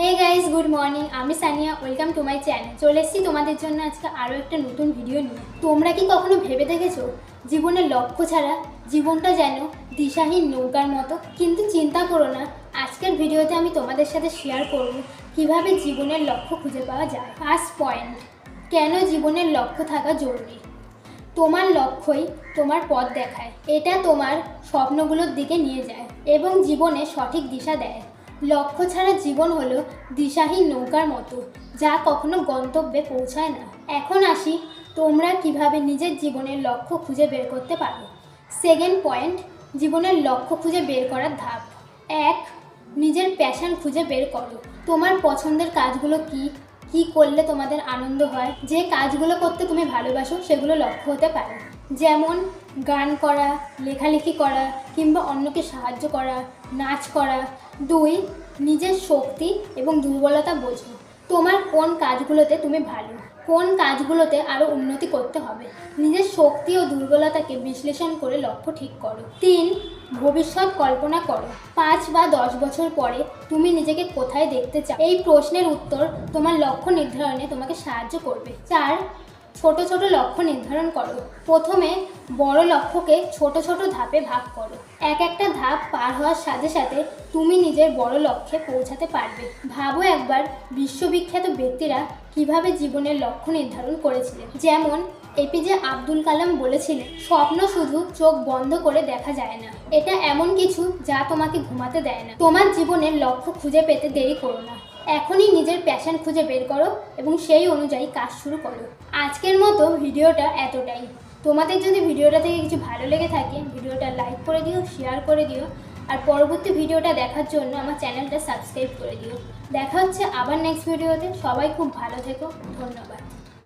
Hey guys good morning আমি Sania welcome to my channel চলে এসেছি তোমাদের জন্য আজকে আরও একটা নতুন ভিডিও নিয়ে। তোমরা কি কখনো ভেবে দেখেছ? জীবনের লক্ষ্য ছাড়া জীবনটা যেন দিশাহীন নৌকার মতো। কিন্তু চিন্তা করো না, আজকের ভিডিওতে আমি তোমাদের সাথে শেয়ার করব কীভাবে জীবনের লক্ষ্য খুঁজে পাওয়া যায়। ফার্স্ট পয়েন্ট কেন জীবনের লক্ষ্য থাকা জরুরি? তোমার লক্ষ্যই তোমার পথ দেখায়। এটা তোমার স্বপ্নগুলোর দিকে নিয়ে যায় এবং জীবনে সঠিক দিশা দেয়। লক্ষ্য ছাড়া জীবন হলো দিশাহীন নৌকার মতো, যা কখনো গন্তব্যে পৌঁছায় না। এখন আসি, তোমরা কীভাবে নিজের জীবনের লক্ষ্য খুঁজে বের করতে পারো সেকেন্ড পয়েন্ট জীবনের লক্ষ্য খুঁজে বের করার ধাপ। এক, নিজের প্যাশন খুঁজে বের করো। তোমার পছন্দের কাজগুলো কি? কি করলে তোমাদের আনন্দ হয়? যে কাজগুলো করতে তুমি ভালোবাসো, সেগুলো লক্ষ্য হতে পারে। যেমন গান করা, লেখালেখি করা কিংবা অন্যকে সাহায্য করা, নাচ করা। দুই, নিজের শক্তি এবং দুর্বলতা বোঝো। তোমার কোন কাজগুলোতে তুমি ভালো? কোন কাজগুলোতে আরও উন্নতি করতে হবে? নিজের শক্তি ও দুর্বলতাকে বিশ্লেষণ করে লক্ষ্য ঠিক করো। তিন, ভবিষ্যৎ কল্পনা করো। পাঁচ বা দশ বছর পরে তুমি নিজেকে কোথায় দেখতে চাও? এই প্রশ্নের উত্তর তোমার লক্ষ্য নির্ধারণে তোমাকে সাহায্য করবে। চার ছোট ছোট লক্ষ্য নির্ধারণ করো। প্রথমে বড় লক্ষ্যকে ছোট ছোট ধাপে ভাগ করো। এক একটা ধাপ পার হওয়ার সাথে সাথে তুমি নিজের বড় লক্ষ্যে পৌঁছাতে পারবে। ভাবো একবার বিশ্ববিখ্যাত ব্যক্তিরা কীভাবে জীবনের লক্ষ্য নির্ধারণ করেছিলেন যেমন এপিজে আব্দুল কালাম বলেছিলেন স্বপ্ন শুধু চোখ বন্ধ করে দেখা যায় না। এটা এমন কিছু যা তোমাকে ঘুমাতে দেয় না। তোমার জীবনের লক্ষ্য খুঁজে পেতে দেরি করো না। এখনই নিজের প্যাশন খুঁজে বের করো এবং সেই অনুযায়ী কাজ শুরু করো। আজকের মতো ভিডিওটা এতটাই। তোমাদের যদি ভিডিওটা থেকে কিছু ভালো লেগে থাকে, ভিডিওটা লাইক করে দিও শেয়ার করে দিও, আর পরবর্তী ভিডিওটা দেখার জন্য আমার চ্যানেলটা সাবস্ক্রাইব করে দিও। দেখা হচ্ছে আবার নেক্সট ভিডিওতে সবাই খুব ভালো থেকো। ধন্যবাদ।